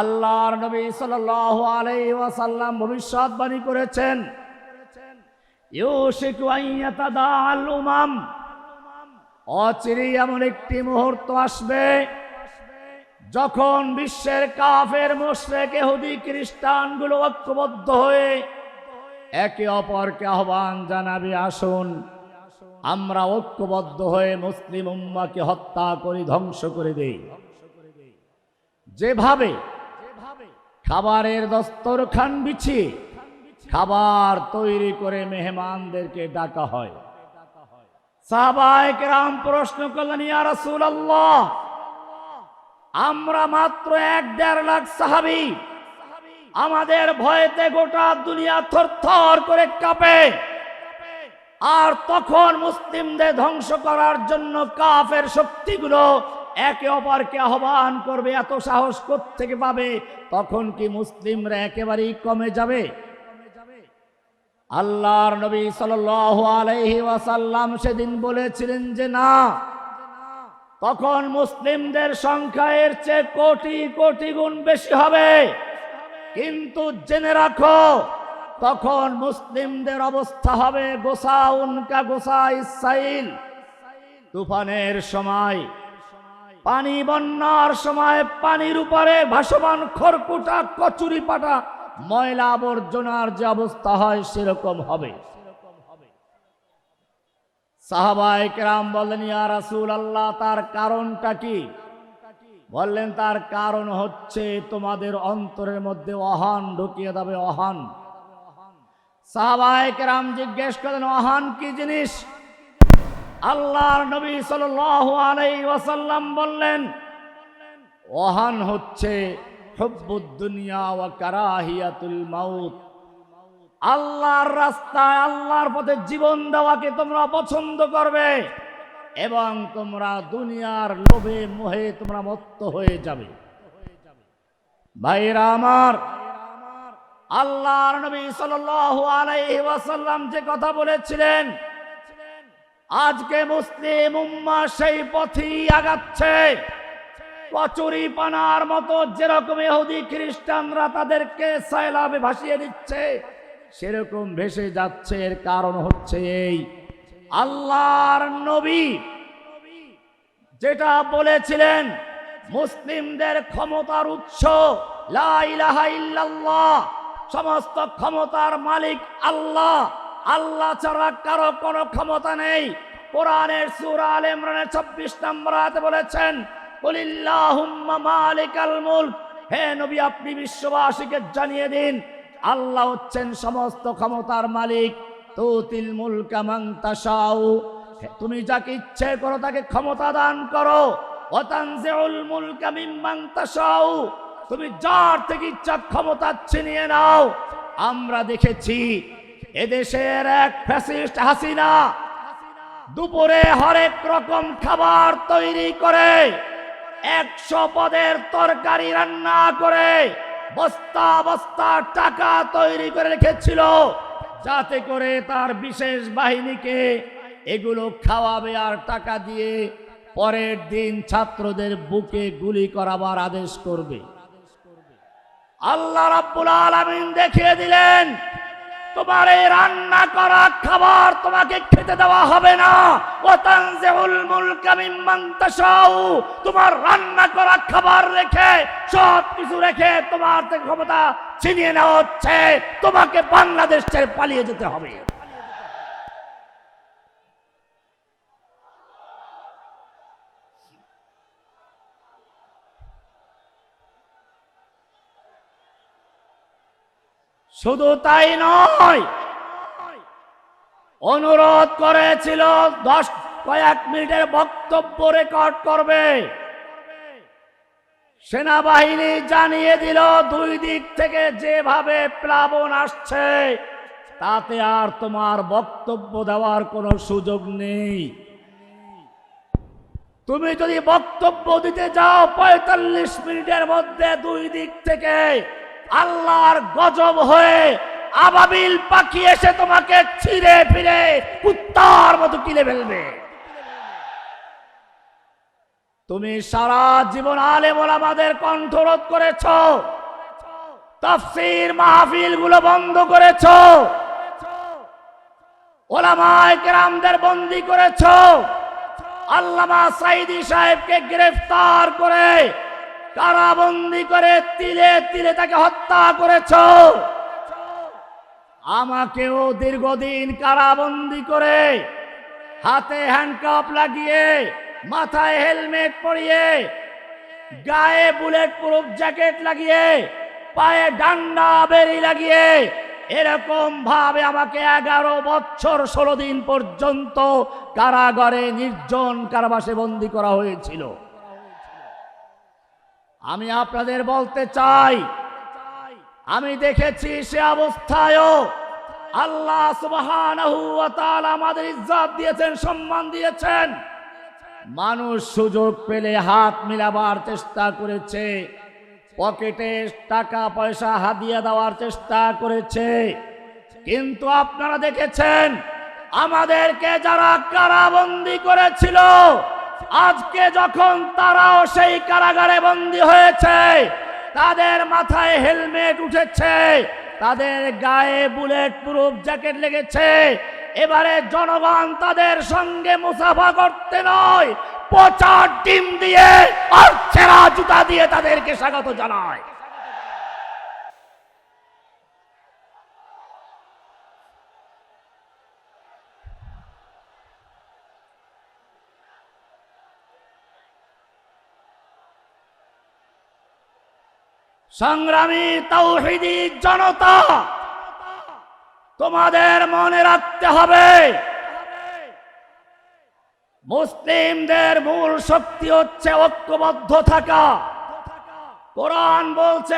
আল্লাহর নবী সাল্লাল্লাহু আলাই ওয়াসাল্লাম ভবিষ্যৎবাণী করেছেন অচিরেই এমন একটি মুহূর্ত আসবে যখন বিশ্বের কাফের, মুশরিক, ইহুদি, খ্রিস্টানগুলো ঐক্যবদ্ধ হয়ে একে অপরকে আহ্বান জানাবে, আসুন আমরা ঐক্যবদ্ধ হয়ে মুসলিম উম্মাকে হত্যা করি, ধ্বংস করে দেই। যেভাবে খাবারের দস্তরখান বিছিয়ে খাবার তৈরি করে মেহমানদেরকে ডাকা হয়। সাহাবায়ে কেরাম প্রশ্ন করলেন, ইয়া রাসূলুল্লাহ, আমরা মাত্র এক দেড় লাখ সাহাবী। আমাদের ভয়েতে গোটা দুনিয়া থরথর করে কাঁপে। আর তখন মুসলিমদের ধ্বংস করার জন্য কাফের শক্তিগুলো একে অপরকে আহ্বান করবে, এত সাহস থেকে পাবে? তখন কি মুসলিমরা একেবারেই কমে যাবে? আল্লাহর নবী সাল্লাল্লাহু আলাইহি ওয়াসাল্লাম সেদিন বলেছিলেন যে না, তখন মুসলিমদের সংখ্যা এর চেয়ে কোটি কোটি গুণ বেশি হবে। কিন্তু জেনে রাখো, তখন মুসলিমদের অবস্থা হবে গোসা উনকা গোসা ইসাইল তুফানের সময় পানি বন্যার সময় পানির উপরে ভাসমান খড়কুটা, কচুরি পাটা, ময়লা আবর্জনার যে অবস্থা হয় সেরকম হবে। সাহাবাই কেরাম বললেন ইয়া রাসূল আল্লাহ তার কারণটা কি? বললেন, তার কারণ হচ্ছে তোমাদের অন্তরের মধ্যে অহান ঢুকিয়ে দেবে, অহান। সাহাবাই কেরাম জিজ্ঞেস করেন অহান কি জিনিস? আল্লাহর নবী সাল্লাল্লাহু আলাইহি ওয়াসাল্লাম বললেন, ওহান হচ্ছে দুনিয়া ওয়া কারাহিয়াতুল মাউত। আল্লাহর রাস্তায় আল্লাহর পথে জীবন দেওয়াকে তোমরা পছন্দ করবে এবং তোমরা দুনিয়ার লোভে মোহে তোমরা মত্ত হয়ে যাবে। ভাইরা আমার, আল্লাহর নবী সাল্লাল্লাহু আলাইহি ওয়াসাল্লাম যে কথা বলেছিলেন আজকে মুসলিম উম্মা সেই পথেই আগাচ্ছে। কচুরি পানার মতো যেরকম ইহুদি খ্রিস্টানরা তাদেরকে সাইলাবে ভাসিয়ে দিচ্ছে, সেরকম ভেসে যাচ্ছে। এর কারণ হচ্ছে এই, আল্লাহর নবী যেটা বলেছিলেন, মুসলিমদের ক্ষমতার উৎস সমস্ত ক্ষমতার মালিক আল্লাহ। আল্লাহ ছাড়া কারও কোনো ক্ষমতা নেই। কোরআনের সূরা আল ইমরানের 26 নম্বর আয়াতে বলেছেন, কুলিল্লাহুম্মা মালিকাল মুলক। হে নবী, আপনি বিশ্ববাসীকে জানিয়ে দিন, আল্লাহ হচ্ছেন সমস্ত ক্ষমতার মালিক। তুতিল মুলকা মান তাশাউ। তুমি যাকে ইচ্ছে করো তাকে ক্ষমতা দান করো। ওয়াতানজিউল মুলকা মিম্মান তাশাউ। তুমি যার থেকে ইচ্ছা ক্ষমতা ছিনিয়ে নাও। আমরা দেখেছি এদেশের এক ফ্যাসিস্ট হাসিনা দুপুরে হরেক রকম খাবার তৈরি করে, একশো পদের তরকারি রান্না করে, বস্তা বস্তা টাকা তৈরি করে রেখেছিল যাতে করে তার বিশেষ বাহিনীকে এগুলো খাওয়াবে আর টাকা দিয়ে পরের দিন ছাত্রদের বুকে গুলি করাবার আদেশ করবে। আল্লাহ রাব্বুল আলামিন দেখিয়ে দিলেন তোমার এই রান্না করা খাবার তোমাকে খেতে দেওয়া হবে না। তোমার রান্না করা খাবার রেখে, সব কিছু রেখে তোমার ক্ষমতা ছিনিয়ে নেওয়া হচ্ছে। তোমাকে বাংলাদেশ ছেড়ে পালিয়ে যেতে হবে। শুধু তাই নয়, অনুরোধ করেছিল দশ কয়েক মিনিটের বক্তব্য রেকর্ড করবে। সেনাবাহিনী জানিয়ে দিল, দুই দিক থেকে যেভাবে প্লাবন আসছে, তাতে আর তোমার বক্তব্য দেওয়ার কোনো সুযোগ নেই। তুমি যদি বক্তব্য দিতে যাও, পঁয়তাল্লিশ মিনিটের মধ্যে দুই দিক থেকে আল্লাহর গজব হয়ে আবাবিল পাখি এসে তোমাকে ছিঁড়ে ফিরে কুত্তার মতো কিলে ফেলবে। তুমি সারা জীবন আলেম ওলামাদের কণ্ঠরোধ করেছ, তাফসীর মাহফিলগুলো বন্ধ করেছ, ওলামায় কেরামদের বন্দি করেছ, আল্লামা সাইদি সাহেবকে গ্রেফতার করে কারাবন্দি করে তিলে তিলে তাকে হত্যা করেছ। আমাকেও দীর্ঘদিন কারাবন্দি করে হাতে হ্যান্ডকাপ লাগিয়ে, মাথায় হেলমেট পরিয়ে, গায়ে বুলেট প্রুফ জ্যাকেট লাগিয়ে, পায়ে ডান্ডা বেরি লাগিয়ে, এরকম ভাবে আমাকে এগারো বছর ষোলো দিন পর্যন্ত কারাগারে নির্জন কারাবাসে বন্দি করা হয়েছিল। আমি আপনাদের বলতে চাই, আমি দেখেছি সে অবস্থায়ও আল্লাহ আমাদের ইজ্জত দিয়েছেন, সম্মান দিয়েছেন। মানুষ সুযোগ পেলে হাত মিলাবার চেষ্টা করেছে, পকেটে টাকা, পয়সা হাদিয়া দেওয়ার চেষ্টা করেছে। কিন্তু আপনারা দেখেছেন, আমাদেরকে যারা কারাবন্দি করেছিল আজকে যখন তারাও সেই কারাগারে বন্দী হয়েছে, তাদের মাথায় হেলমেট উঠেছে, তাদের গায়ে বুলেট প্রুফ জ্যাকেট লেগেছে, এবারে জনগণ তাদের সঙ্গে মুসাফা করতে নয় পচা ডিম দিয়ে আর ছেঁড়া জুতা দিয়ে তাদেরকে স্বাগত জানায়। সংগ্রামী তৌহিদি জনতা, তোমাদের মনে রাখতে হবে। মুসলিমদের মূল শক্তি হচ্ছে ঐক্যবদ্ধ থাকা। কোরআন বলছে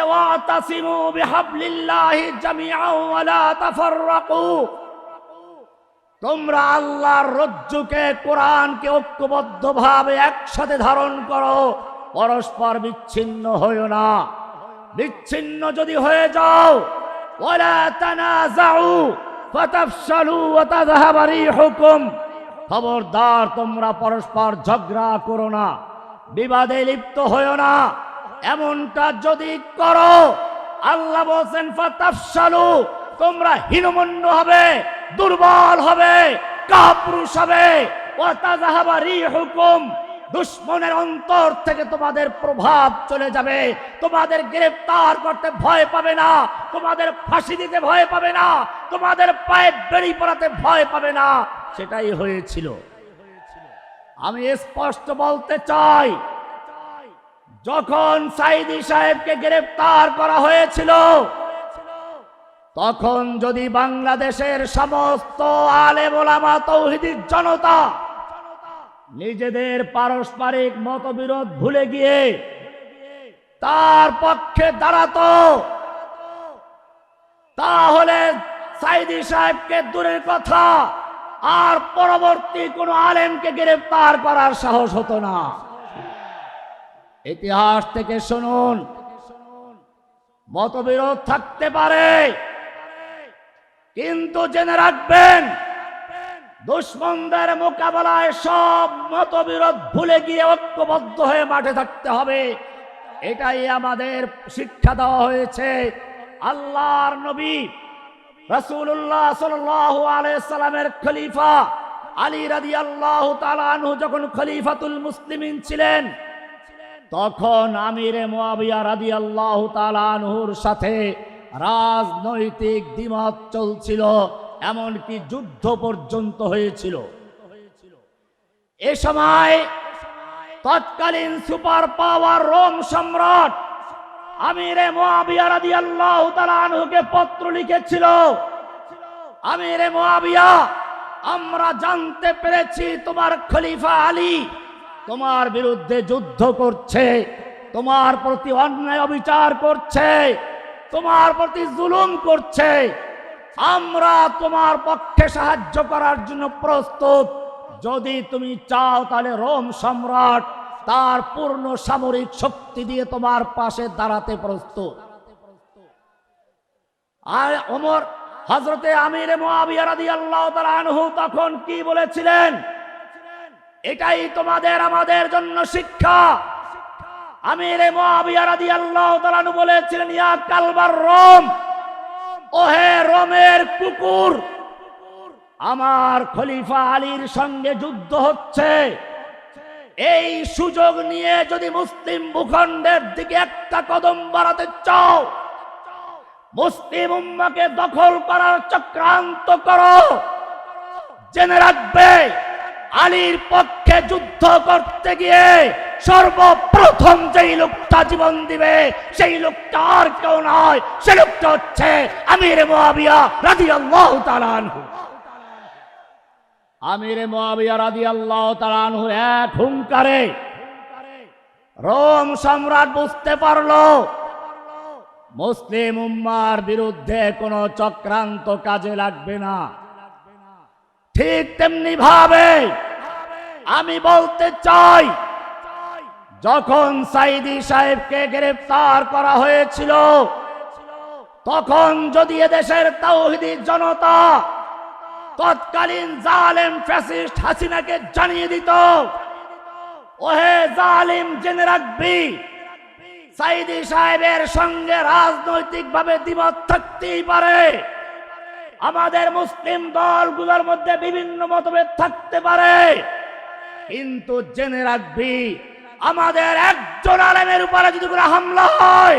তোমরা আল্লাহর রজ্জুকে কোরআনকে ঐক্যবদ্ধভাবে একসাথে ধারণ করো, পরস্পর বিচ্ছিন্ন হইও না। বিচ্ছিন্ন যদি হয়ে যাও খবরদার, তোমরা পরস্পর ঝগড়া করো না, বিবাদে লিপ্ত হইও না। এমনটা যদি করো, আল্লাহ বলছেন, ফাতাফশালু, তোমরা হীনমন্য হবে, দুর্বল হবে, কাপুরুষ হবে। ওয়া তাযহাবা রিহুকুম দুশ্মনের অন্তর থেকে তোমাদের প্রভাব চলে যাবে। তোমাদের গ্রেফতার করতে ভয় পাবে না। তোমাদের ফাঁসি দিতে ভয় পাবে না। তোমাদের পায়ে বেড়ি পড়াতে ভয় পাবে না। সেটাই হয়েছিল। আমি স্পষ্ট বলতে চাই, যখন সাইদি সাহেবকে গ্রেফতার করা হয়েছিল, তখন যদি বাংলাদেশের সমস্ত আলে বোলামা তৌহিদির জনতা নিজেদের পারস্পরিক মতবিরোধ ভুলে গিয়ে তার পক্ষে দাঁড়াতো। তাহলে সাইদি সাহেবকে দূরের কথা, আর পরবর্তী কোন আলেমকে গ্রেফতার করার সাহস হতো না। ইতিহাস থেকে শুনুন, মতবিরোধ থাকতে পারে, কিন্তু জেনে রাখবেন দুশ্মনদের মোকাবেলায় সব মতবিরোধ ভুলে গিয়ে ঐক্যবদ্ধ হয়ে মাঠে থাকতে হবে। এটাই আমাদের শিক্ষা দেওয়া হয়েছে। আল্লাহর নবী রসুল্লাহ সাল্লামের খলিফা আলী রাদি আল্লাহ যখন খলিফাতুল মুসলিমিন ছিলেন, তখন আমিরে মোয়াবিয়া রাদি আল্লাহ তালানহুর সাথে রাজনৈতিক দ্বিমত চলছিল। এমনকি যুদ্ধ পর্যন্ত হয়েছিল। এ সময় তৎকালীন সুপার পাওয়ার রোম সম্রাট আমিরে মোয়াবিয়া পত্র লিখেছিল, আমিরে মোয়াবিয়া আমরা জানতে পেরেছি তোমার খলিফা আলী তোমার বিরুদ্ধে যুদ্ধ করছে, তোমার প্রতি অন্যায় অবিচার করছে, তোমার প্রতি জুলুম করছে আমরা তোমার পক্ষে সাহায্য করার জন্য প্রস্তুত। যদি তুমি চাও তাহলে রোম সম্রাট তার পূর্ণ সামরিক শক্তি দিয়ে তোমার পাশে দাঁড়াতে প্রস্তুত। আর ওমর হজরতে আমির আনহু তখন কি বলেছিলেন? এটাই তোমাদের, আমাদের জন্য শিক্ষা। আমির বলেছিলেন, ইয়া কালবার রোম ওহে রোমের কুকুর, আমার খলিফা আলীর সঙ্গে যুদ্ধ হচ্ছে। এই সুযোগ নিয়ে যদি মুসলিম ভূখণ্ডের দিকে একটা কদম বাড়াতে চাও, মুসলিম উম্মাকে দখল করার চক্রান্ত করো। জেনে রাখবে, আলীর পক্ষে যুদ্ধ করতে গিয়ে সর্বপ্রথম যেই লোকটা জীবন দিবে, সেই লোকটা আর কেউ নয়। সে লোকটা হচ্ছে আমির মুয়াবিয়া তাআলা আনহু। আমির মুয়াবিয়া রাদিয়াল্লাহু তাআলা আনহু এক হুঙ্কারে রোম সম্রাট বুঝতে পারল, মুসলিম উম্মার বিরুদ্ধে কোনো চক্রান্ত কাজে লাগবে না। ঠিক তেমনি ভাবে আমি বলতে চাই যখন সাইদি সাহেবকে গ্রেফতার করা হয়েছিল, তখন যদি এদেশের তাওহিদি জনতা তৎকালীন জালেম ফ্যাসিস্ট হাসিনাকে জানিয়ে দিত, ওহে জালিম জেনে রাখবি, সাইদি সাহেবের সঙ্গে রাজনৈতিক ভাবে দ্বিমত থাকতেই পারে। আমাদের মুসলিম দলগুলোর মধ্যে বিভিন্ন মতভেদ থাকতে পারে। কিন্তু জেনে রাখবি আমাদের একজন আলেমের উপরে যদি কোনো হামলা হয়,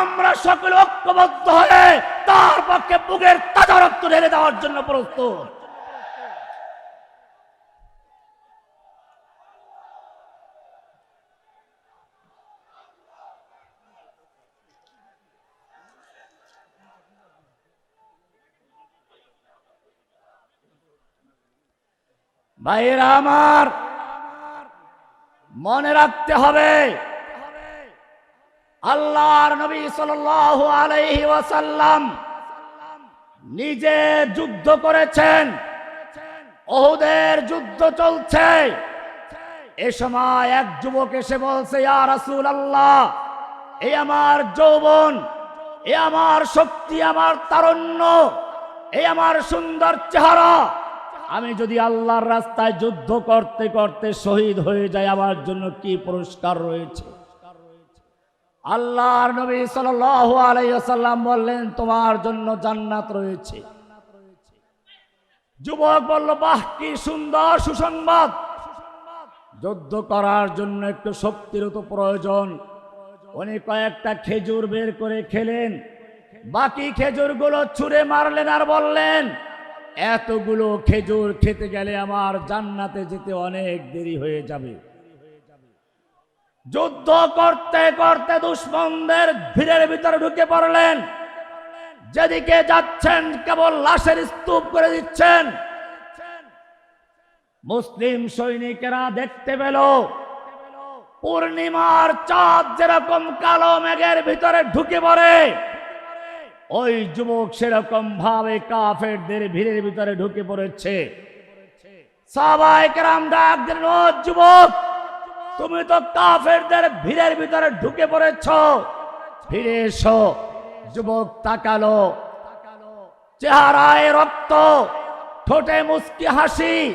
আমরা সকলে ঐক্যবদ্ধ হয়ে তার পক্ষে বুকের তাজা রক্ত ঢেলে দেওয়ার জন্য প্রস্তুত। ভাইরা আমার মনে রাখতে হবে। আল্লাহর নবী সাল্লাল্লাহু আলাইহি ওয়াসাল্লাম নিজে যুদ্ধ করেছেন। ওহুদের যুদ্ধ চলছে। এ সময় এক যুবক এসে বলছে, ইয়া রাসূলুল্লাহ, এ আমার যৌবন, এ আমার শক্তি, আমার তারণ্য, এ আমার সুন্দর চেহারা আমি যদি আল্লাহর রাস্তায় যুদ্ধ করতে করতে শহীদ হয়ে যাই, আমার জন্য কি পুরস্কার রয়েছে? আল্লাহর নবী ওয়াসাল্লাম বললেন, তোমার জন্য জান্নাত রয়েছে। যুবক বলল, বাহ, কি সুন্দর সুসংবাদ। যুদ্ধ করার জন্য একটু শক্তির তো প্রয়োজন। উনি কয়েকটা খেজুর বের করে খেলেন। বাকি খেজুরগুলো ছুঁড়ে মারলেন আর বললেন এতগুলো খেজুর খেতে গেলে আমার জান্নাতে যেতে অনেক দেরি হয়ে যাবে। যুদ্ধ করতে করতে দুশ্মনদের ভিড়ের ভিতরে ঢুকে পড়লেন। যেদিকে যাচ্ছেন, কেবল লাশের স্তূপ করে দিচ্ছেন। মুসলিম সৈনিকেরা দেখতে পেল, পূর্ণিমার চাঁদ যেরকম কালো মেঘের ভিতরে ঢুকে পড়ে। ওই যুবক সেরকম ভাবে কাফেরদের ভিড়ের ভিতরে ঢুকে পড়েছে। যুবক, তুমি তো কাফেরদের ভিড়ের ভিতরে ঢুকে পড়েছ। ফিরে এসো। যুবক তাকালো। চেহারায় রক্ত, ঠোঁটে মুস্কি হাসি।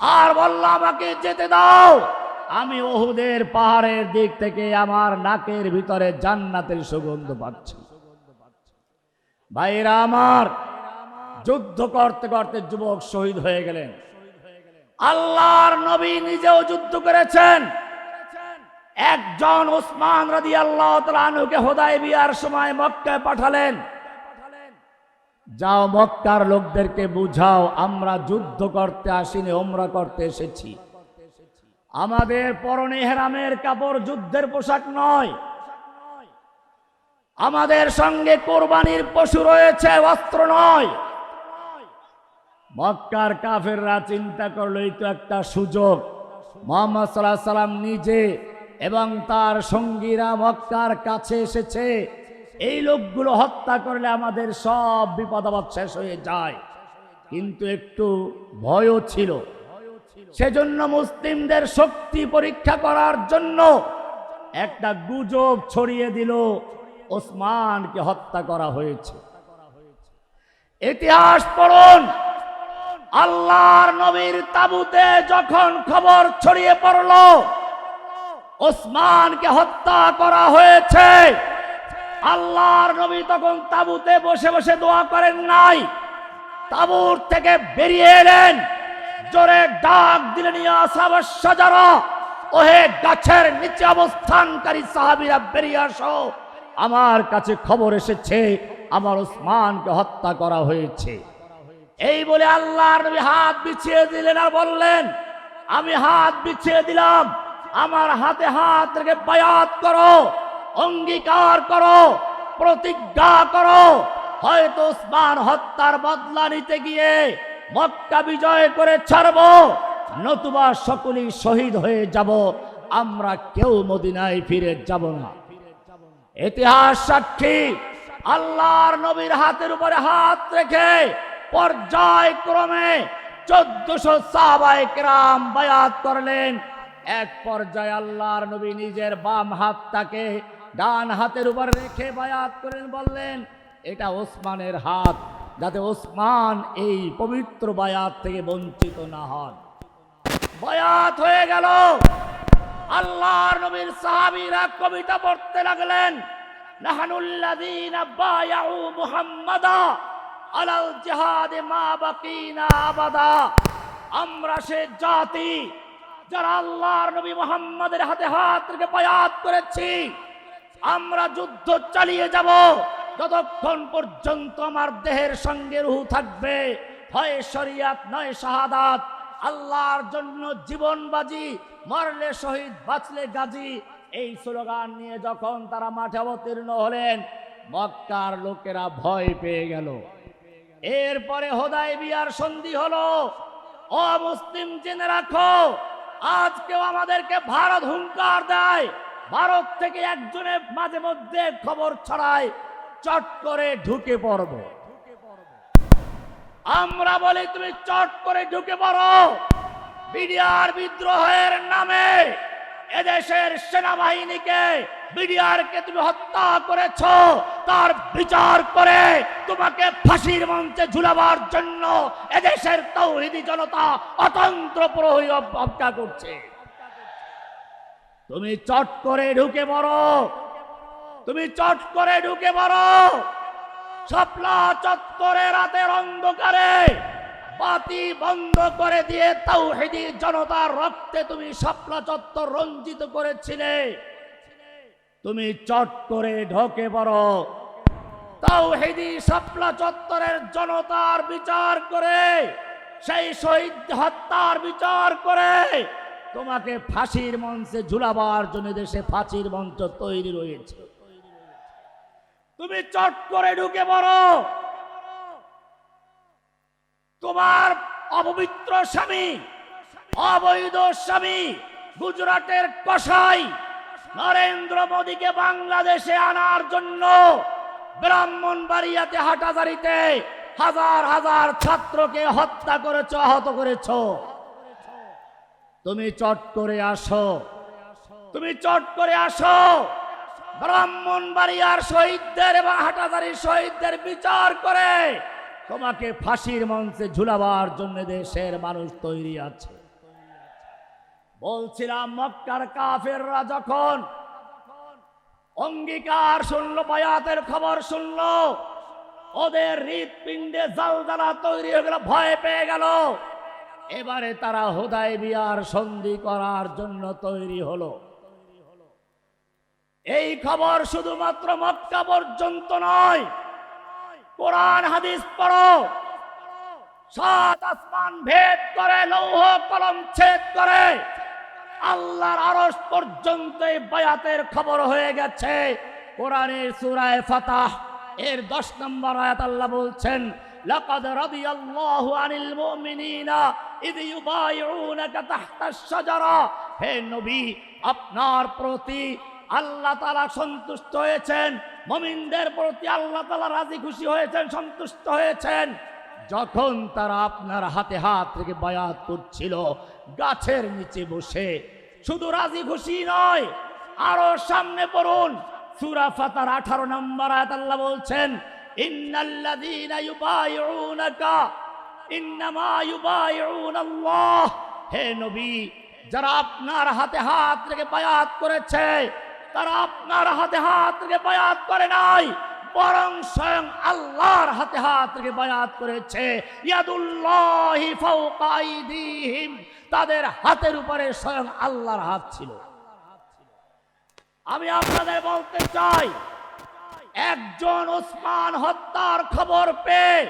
আর বলল আমাকে যেতে দাও। আমি ওহুদের পাহাড়ের দিক থেকে আমার নাকের ভিতরে জান্নাতের সুগন্ধ পাচ্ছি। ভাইরা আমার, যুদ্ধ করতে করতে যুবক শহীদ হয়ে গেলেন। আল্লাহর নবী নিজেও যুদ্ধ করেছেন। একজন ওসমান রাদি আল্লাহ তালুকে হোদাই বিয়ার সময় মক্কায় পাঠালেন। যাও মক্কার লোকদেরকে বুঝাও, আমরা যুদ্ধ করতে আসিনি ওমরা করতে এসেছি। আমাদের পরনে হেরামের কাপড় যুদ্ধের পোশাক নয়। আমাদের সঙ্গে কোরবানির পশু রয়েছে, অস্ত্র নয়। মক্কার কাফেররা চিন্তা করল তো একটা সুযোগ। মোহাম্মদ সাল্লাহ সাল্লাম নিজে এবং তার সঙ্গীরা মক্কার কাছে এসেছে। এই লোকগুলো হত্যা করলে আমাদের সব বিপদাবাদ শেষ হয়ে যায়। কিন্তু একটু ভয়ও ছিল। সেজন্য মুসলিমদের শক্তি পরীক্ষা করার জন্য একটা গুজব ছড়িয়ে দিল। ওসমানকে হত্যা করা হয়েছে। ইতিহাস পড়ুন। আল্লাহর নবীর তাবুতে যখন খবর ছড়িয়ে পড়ল, ওসমানকে হত্যা করা হয়েছে। আল্লাহর নবী তখন তাবুতে বসে বসে দোয়া করেন নাই। তাবুর থেকে বেরিয়ে এলেন। জোরে ডাক দিলেন সাজারা ওহে গাছের নিচে অবস্থানকারী সাহাবীরা, বেরিয়ে আসো। আমার কাছে খবর এসেছে, আমার ওসমানকে হত্যা করা হয়েছে। এই বলে আল্লাহর হাত বিছিয়ে দিলেন আর বললেন, আমি হাত বিছিয়ে দিলাম, আমার হাতে হাত রেখে বায়াত করো, অঙ্গীকার করো, প্রতিজ্ঞা করো। হয়তো উসমান হত্যার বদলা নিতে গিয়ে মক্কা বিজয় করে ছাড়ব, নতুবা সকলেই শহীদ হয়ে যাব, আমরা কেউ মদিনায় ফিরে যাব না। ইতিহাস সাক্ষী, আল্লাহর নবীর হাতের উপরে হাত রেখে পর্যায়ক্রমে চোদ্দশো সাহাবায়ে কেরাম বায়াত করলেন। এক পর্যায়ে আল্লাহর নবী নিজের বাম হাতটাকে ডান হাতের উপর রেখে বায়াত করেন বললেন, এটা ওসমানের হাত, যাতে ওসমান এই পবিত্র বায়াত থেকে বঞ্চিত না হন। বয়াত হয়ে গেল। আল্লাহর নবীর সাহাবীরা কবিতা পড়তে লাগলেন, নাহানুল্লাযীনা বায়াউ মুহাম্মাদা আলাল জিহাদে মা বাকিনা আবাদা। আমরা সে জাতি যারা আল্লাহর নবী মুহাম্মাদের হাতে হাত রেখে বায়াত করেছি, আমরা যুদ্ধ চালিয়ে যাব। যতক্ষণ পর্যন্ত আমার দেহের সঙ্গে রুহু থাকবে হয় শরিয়াত নয়, শাহাদাত। আল্লাহর জন্য জীবন বাজি মরলে শহীদ, বাঁচলে গাজী, এই স্লোগান নিয়ে যখন তারা মাঠে অবতীর্ণ হলেন, মক্কার লোকেরা ভয় পেয়ে গেল। এরপরে হোদাই বিয়ার সন্ধি হলো। ও মুসলিম জেনে রাখো, আজকেও আমাদেরকে ভারত হুঙ্কার দেয়। ভারত থেকে একজনের মাঝে মধ্যে খবর ছড়ায়, চট করে ঢুকে পড়ব। আমরা বলি তুমি চট করে ঢুকে পড়ো। বিডিআর বিদ্রোহের নামে এদেশের সেনাবাহিনীকে, বিডিআরকে তুমি হত্যা করেছ। তার বিচার করে তোমাকে ফাঁসির মঞ্চে ঝুলাবার জন্য এদেশের তৌহিদি জনতা অতন্ত্র প্রহরী করছে। তুমি চট করে ঢুকে পড়ো। তুমি চট করে ঢুকে পড়ো। শাপলা চত্বরে রাতের অন্ধকারে, বাতি বন্ধ করে দিয়ে তাওহিদি জনতার রক্তে তুমি শাপলা চত্বর রঞ্জিত করেছিলে। তুমি চট করে ঢোকে পড়ো। তাওহিদি শাপলা চত্বরের জনতার বিচার করে, সেই শহীদ হত্যার বিচার করে, তোমাকে ফাঁসির মঞ্চে ঝুলাবার জন্য দেশে ফাঁসির মঞ্চ তৈরি রয়েছে। তুমি চট করে ঢুকে পড়ো। তোমার অপবিত্র স্বামী, অবৈধ স্বামী গুজরাটের কসাই নরেন্দ্র মোদীকে বাংলাদেশে আনার জন্য ব্রাহ্মণবাড়িয়াতে হাটাজারিতে হাজার হাজার ছাত্রকে হত্যা করেছ, আহত করেছ। তুমি চট করে আসো। তুমি চট করে আসো। ব্রাহ্মণবাড়িয়ার শহীদদের এবং হাটাজারির শহীদদের বিচার করে তোমাকে ফাঁসির মঞ্চে ঝুলাবার জন্য দেশের মানুষ তৈরি আছে। বলছিলাম, মক্কার কাফেররা যখন অঙ্গীকার শুনলো, বায়াতের খবর শুনল, ওদের হৃৎপিণ্ডে জালদালা তৈরি হয়ে গেল, ভয় পেয়ে গেল। এবারে তারা হোদাই বিয়ার সন্ধি করার জন্য তৈরি হলো। এই খবর শুধুমাত্র মক্কা পর্যন্ত নয়। কোরআন, হাদিস পড়ো। সাত আসমান ভেদ করে, লৌহ কলম ছেদ করে। আল্লাহর আরশ পর্যন্ত এই বায়াতের খবর হয়ে গেছে। কোরআনের সূরায়ে ফাতাহ, এর দশ নম্বর আয়াত আল্লাহ বলছেন, লাকাদ রাদিয়াল্লাহু আনিল মুমিনিনা ইদ ইউবাইউনাকা তাহতাশ শাজারা। হে নবী, আপনার প্রতি আল্লাহ তাআলা সন্তুষ্ট হয়েছেন। মমিনদের প্রতি আল্লাহ তাআলা রাজি খুশি হয়েছেন, সন্তুষ্ট হয়েছেন। যখন তারা আপনার হাতে হাত রেখে বায়াত করছিল, গাছের নিচে বসে, শুধু রাজি খুশি নয়, আরও সামনে পড়ুন। সূরা ফাতার 18 নম্বর আয়াত আল্লাহ বলছেন হে নবী, যারা আপনার হাতে হাত রেখে বায়াত করেছে তারা আপনার হাতে হাত রেখে বায়াত করে নাই, বরং স্বয়ং আল্লাহর হাতে হাত রেখে বায়াত করেছে। তাদের হাতের উপরে স্বয়ং আল্লাহর হাত ছিল। আমি আপনাদের বলতে চাই, একজন ওসমান হত্যার খবর পেয়ে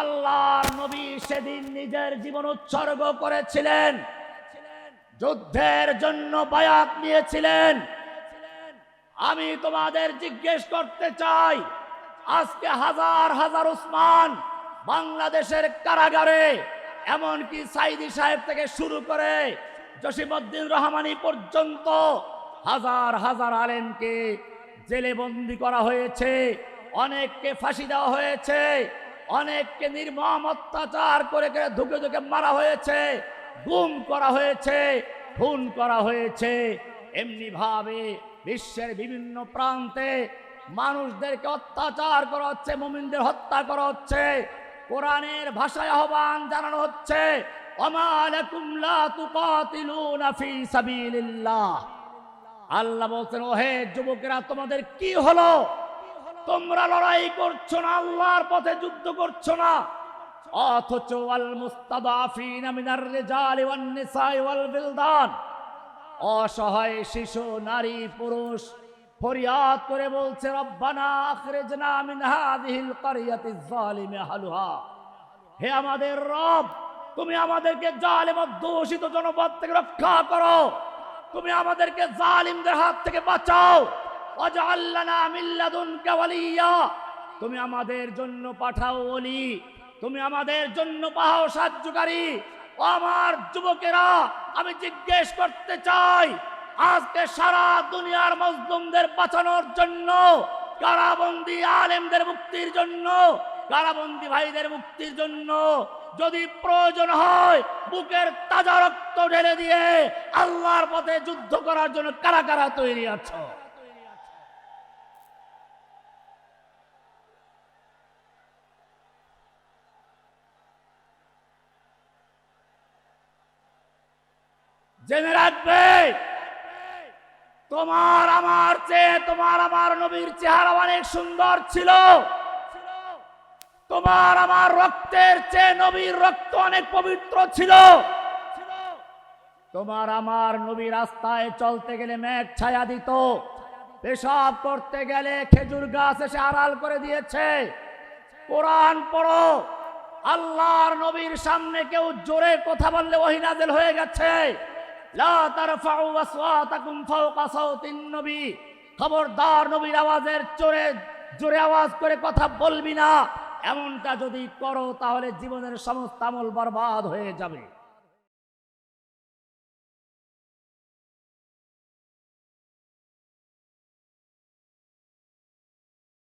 আল্লাহর নবী সেদিন নিজের জীবন উৎসর্গ করেছিলেন। যুদ্ধের জন্য বায়াত নিয়েছিলেন। আমি তোমাদের জিজ্ঞেস করতে চাই, আজকে হাজার হাজার উসমান বাংলাদেশের কারাগারে, এমনকি সাইদি সাহেব থেকে শুরু করে জসিমউদ্দিন রহমানি পর্যন্ত হাজার হাজার আলেমকে জেলে বন্দি করা হয়েছে, অনেককে ফাঁসি দেওয়া হয়েছে, অনেককে নির্মম অত্যাচার করে করে ধুকে ধুকে মারা হয়েছে। গুম করা হয়েছে, খুন করা হয়েছে। এমনি ভাবে বিশ্বের বিভিন্ন প্রান্তে মানুষদেরকে অত্যাচার করা হচ্ছে, মুমিনদের হত্যা করা হচ্ছে। কোরআনের ভাষায় আহ্বান জানানো হচ্ছে আল্লাহ বলছেন, ওহে যুবকেরা, তোমাদের কি হলো? তোমরা লড়াই করছ না, আল্লাহর পথে যুদ্ধ করছ না। অথচ আল মুস্তাদাফিন মিনার রিজাল ওয়ান নিসাই ওয়াল বিলদান অসহায় শিশু, নারী, পুরুষ ফরিয়াদ করে বলছে, রব্বানা আখরিজনা মিন হাযিহিল ক্বরিয়াতিজ যালিমি হে আমাদের রব, তুমি আমাদেরকে জালিম দূষিত জনপদ থেকে রক্ষা করো। তুমি আমাদেরকে জালিমদের হাত থেকে বাঁচাও। ওয়াজআল্লানা মিন লাদুনকা ওয়ালিয়া। তুমি আমাদের জন্য পাঠাও ওলি। তুমি আমাদের জন্য পাঠাও সাহায্যকারী। আমার যুবকেরা, আমি জিজ্ঞেস করতে চাই, আজকে সারা দুনিয়ার মজলুমদের বাঁচানোর জন্য, কারাবন্দি আলেমদের মুক্তির জন্য, কারাবন্দি ভাইদের মুক্তির জন্য যদি প্রয়োজন হয়, বুকের তাজা রক্ত ঢেলে দিয়ে আল্লাহর পথে যুদ্ধ করার জন্য কারা কারা তৈরি আছো? জেনে রাখবে। তোমার আমার চেয়ে, তোমার আমার নবীর চেহারা অনেক সুন্দর ছিল। তোমার আমার রক্তের চেয়ে নবীর রক্ত অনেক পবিত্র ছিল। তোমার আমার নবী রাস্তায় চলতে গেলে মেঘ ছায়া দিত। পেশাব করতে গেলে খেজুর গাছ এসে আড়াল করে দিয়েছে। কোরআন পড়ো, আল্লাহর নবীর সামনে কেউ জোরে কথা বললে ওহিনাজেল হয়ে গেছে। খবরদার নবীর আওয়াজের চোরে জোরে আওয়াজ করে কথা বলবি না। এমনটা যদি করো তাহলে জীবনের সমস্ত আমল বরবাদ হয়ে যাবে।